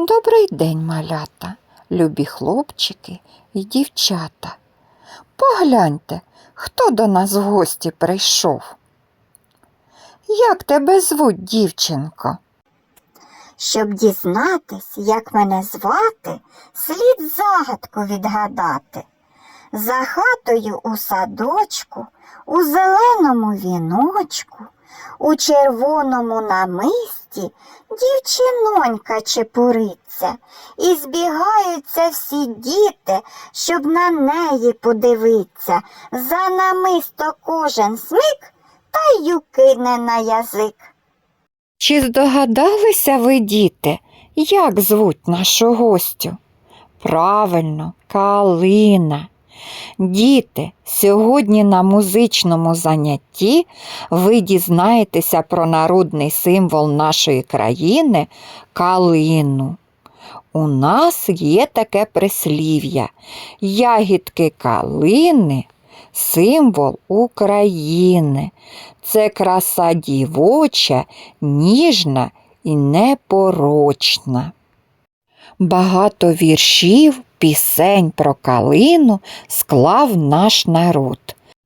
Добрий день, малята, любі хлопчики і дівчата. Погляньте, хто до нас в гості прийшов. Як тебе звуть, дівчинко? Щоб дізнатись, як мене звати, слід загадку відгадати. За хатою у садочку, у зеленому віночку, у червоному намисті дівчинонька чепуриться, і збігаються всі діти, щоб на неї подивиться. За намисто кожен смик та й кине на язик. Чи здогадалися ви, діти, як звуть нашу гостю? Правильно, Калина. Діти, сьогодні на музичному занятті ви дізнаєтеся про народний символ нашої країни калину. У нас є таке прислів'я ягідки калини символ України. Це краса дівоча, ніжна і непорочна. Багато віршів, пісень про калину склав наш народ.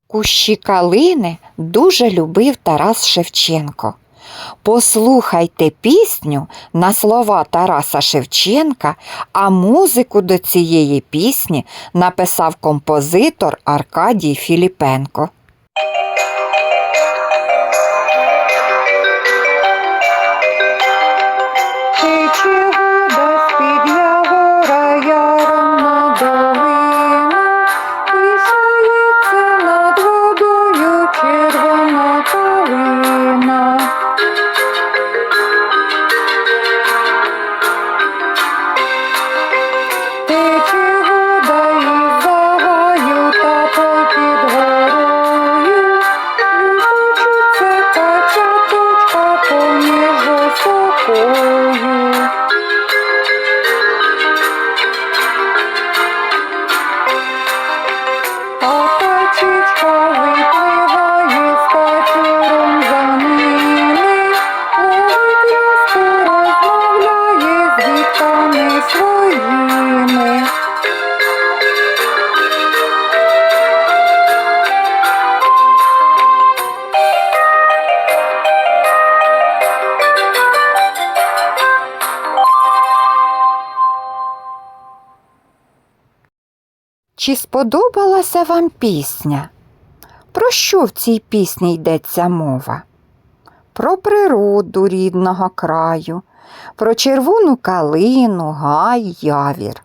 Кущі калини дуже любив Тарас Шевченко. Послухайте пісню на слова Тараса Шевченка, а музику до цієї пісні написав композитор Аркадій Філіпенко. А Чи сподобалася вам пісня? Про що в цій пісні йдеться мова? Про природу рідного краю, про червону калину, гай, явір.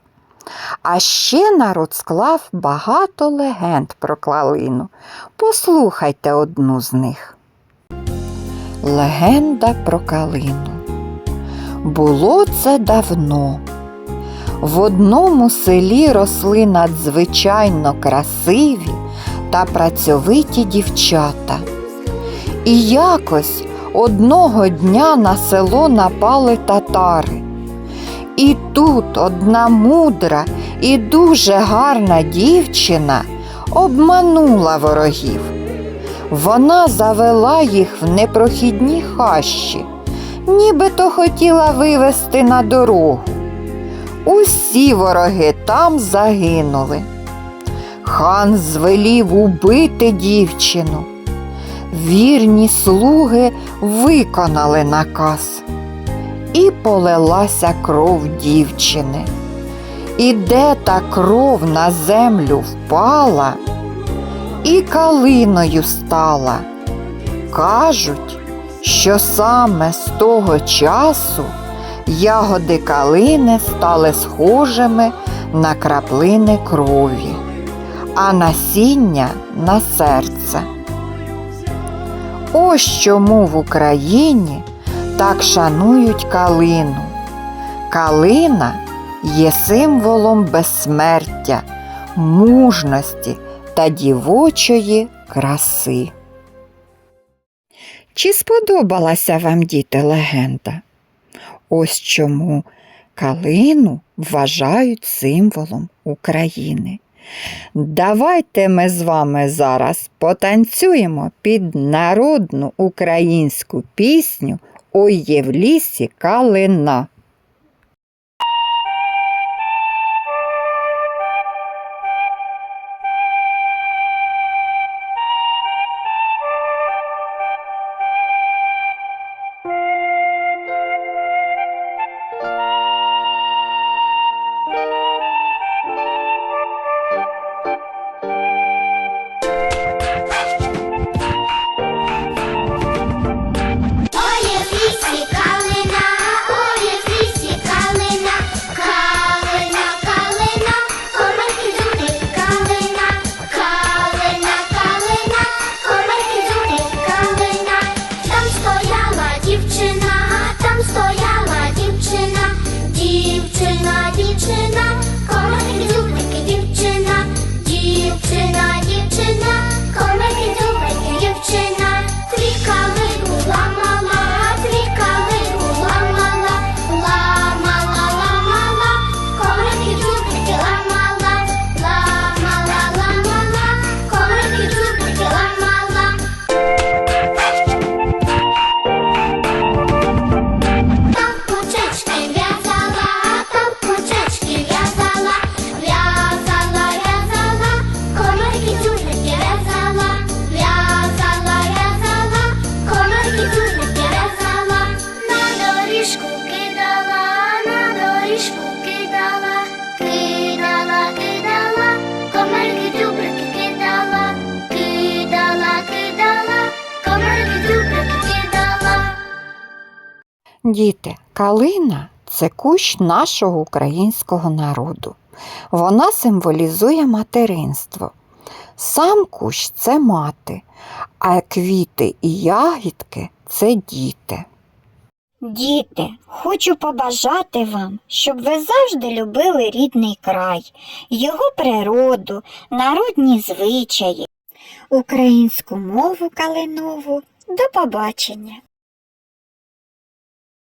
А ще народ склав багато легенд про калину. Послухайте одну з них. Легенда про калину. Було це давно. В одному селі росли надзвичайно красиві та працьовиті дівчата. І якось одного дня на село напали татари. І тут одна мудра і дуже гарна дівчина обманула ворогів. Вона завела їх в непрохідні хащі, нібито хотіла вивести на дорогу. Усі вороги там загинули. Хан звелів убити дівчину. Вірні слуги виконали наказ. І полилася кров дівчини. І де та кров на землю впала, і калиною стала. Кажуть, що саме з того часу ягоди калини стали схожими на краплини крові, а насіння на серце. Ось чому в Україні так шанують калину. Калина є символом безсмертя, мужності та дівочої краси. Чи сподобалася вам, діти, легенда? Ось чому калину вважають символом України. Давайте ми з вами зараз потанцюємо під народну українську пісню Ой є в лісі калина. Діти, калина це кущ нашого українського народу. Вона символізує материнство. Сам кущ це мати, а квіти і ягідки це діти. Діти, хочу побажати вам, щоб ви завжди любили рідний край, його природу, народні звичаї, українську мову калинову. До побачення!